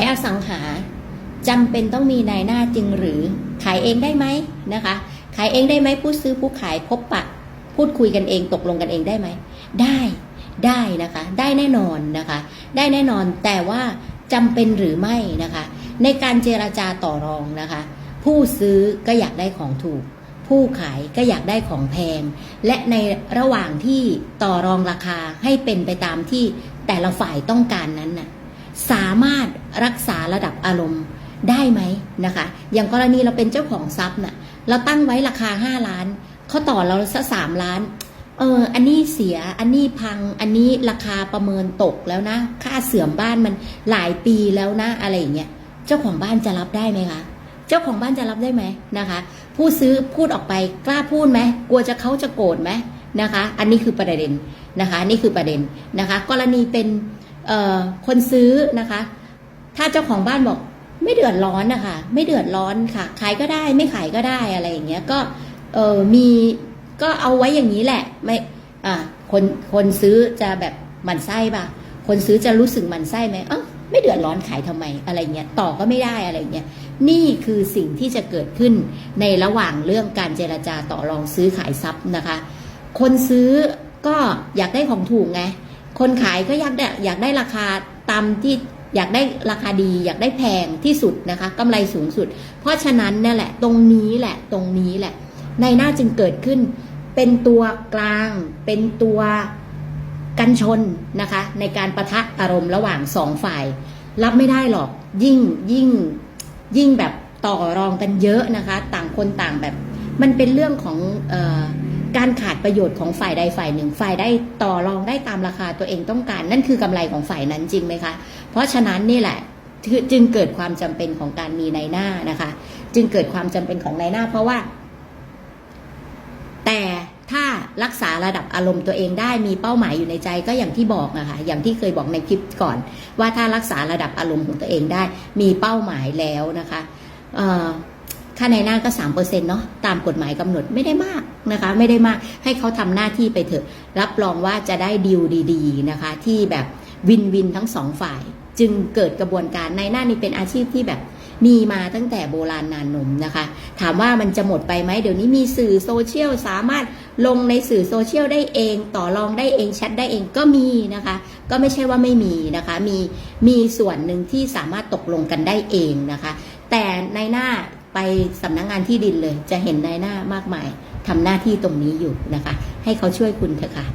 ายอสังหาจำเป็นต้องมีนายหน้าจริงหรือขายเองได้ไหมนะคะ ขายเองได้ไหมผู้ซื้อผู้ขายพบปะ พูดคุยกันเองตกลงกันเองได้ไหม ได้ได้นะคะ ได้แน่นอนนะคะ ได้แน่นอนแต่ว่าจำเป็นหรือไม่นะคะ ในการเจราจาต่อรองนะคะ ผู้ซื้อก็อยากได้ของถูก ผู้ขายก็อยากได้ของแพง และในระหว่างที่ต่อรองราคาให้เป็นไปตามที่แต่ละฝ่ายต้องการนั้นน่ะ สามารถรักษาระดับอารมณ์ได้ไหมนะคะ อย่างกรณีเราเป็นเจ้าของทรัพย์น่ะเราตั้งไว้ราคา 5 ล้านเขาต่อเราสักสามล้านเอออันนี้เสียอันนี้พังอันนี้ราคาประเมินตกแล้วนะ ค่าเสื่อมบ้านมันหลายปีแล้วนะอะไรอย่างเงี้ยเจ้าของบ้านจะรับได้ไหมคะเจ้าของบ้านจะรับได้ไหมนะคะ ผู้ซื้อพูดออกไปกล้าพูดไหมกลัวจะเขาจะโกรธไหมนะคะ อันนี้คือประเด็นนะคะ นี่คือประเด็นนะคะ กรณีเป็น คนซื้อนะคะ ถ้าเจ้าของบ้านบอกไม่เดือดร้อนนะคะ ไม่เดือดร้อนค่ะ ขายก็ได้ไม่ขายก็ได้อะไรอย่างเงี้ยก็เออมีก็เอาไว้อย่างนี้แหละ ไม่อ่าคนคนซื้อจะแบบหมันไส้ป่ะ คนซื้อจะรู้สึกหมันไส้ไหมเอ้าไม่เดือดร้อนขายทำไมอะไรเงี้ยต่อก็ไม่ได้อะไรเงี้ยนี่คือสิ่งที่จะเกิดขึ้นในระหว่างเรื่องการเจรจาต่อรองซื้อขายทรัพย์นะคะ คนซื้อก็อยากได้ของถูกไง คนขายก็อยากได้อยากได้ราคาตามที่อยากได้ราคาดี อยากได้แพงที่สุดนะคะกำไรสูงสุด เพราะฉะนั้นนั่แหละตรงนี้แหละตรงนี้แหละ ในหน้าจึงเกิดขึ้น เป็นตัวกลาง เป็นตัวกันชนนะคะ ในการประทะอารมณ์ระหว่างสองฝ่าย รับไม่ได้หรอกยิ่งยิ่งยิ่งแบบต่อรองกันเยอะนะคะ ต่างคนต่างแบบ มันเป็นเรื่องของออ การขาดประโยชน์ของฝ่ายใดฝ่ายหนึ่ง ฝ่ายได้ต่อรองได้ตามราคาตัวเองต้องการ นั่นคือกำไรของฝ่ายนั้นจริงไหมคะ เพราะฉะนั้นนี่แหละจึงเกิดความจำเป็นของการมีในหน้านะคะ จึงเกิดความจำเป็นของในหน้า เพราะว่า แต่ถ้ารักษาระดับอารมณ์ตัวเองได้มีเป้าหมายอยู่ในใจก็อย่างที่บอกนะคะอย่างที่เคยบอกในคลิปก่อน ว่าถ้ารักษาระดับอารมณ์ของตัวเองได้ มีเป้าหมายแล้วนะคะ ค่าในหน้าก็สามเปอร์เซ็นต์เนาะตามกฎหมายกำหนดไม่ได้มากนะคะ ไม่ได้มากให้เขาทำหน้าที่ไปเถอะ รับรองว่าจะได้ดีลดีๆนะคะ ที่แบบวินวินทั้งสองฝ่าย จึงเกิดกระบวนการในหน้านี้เป็นอาชีพที่แบบมีมาตั้งแต่โบราณนานนมนะคะ ถามว่ามันจะหมดไปไหมเดี๋ยวนี้มีสื่อโซเชียลสามารถลงในสื่อโซเชียลได้เอง ต่อรองได้เองแชทได้เองก็มีนะคะ ก็ไม่ใช่ว่าไม่มีนะคะ มีมีส่วนหนึ่งที่สามารถตกลงกันได้เองนะคะ แต่ในหน้า ไปสำนักงงานที่ดินเลย จะเห็นนายหน้ามากมายทำหน้าที่ตรงนี้อยู่นะคะ ให้เขาช่วยคุณเถอะค่ะ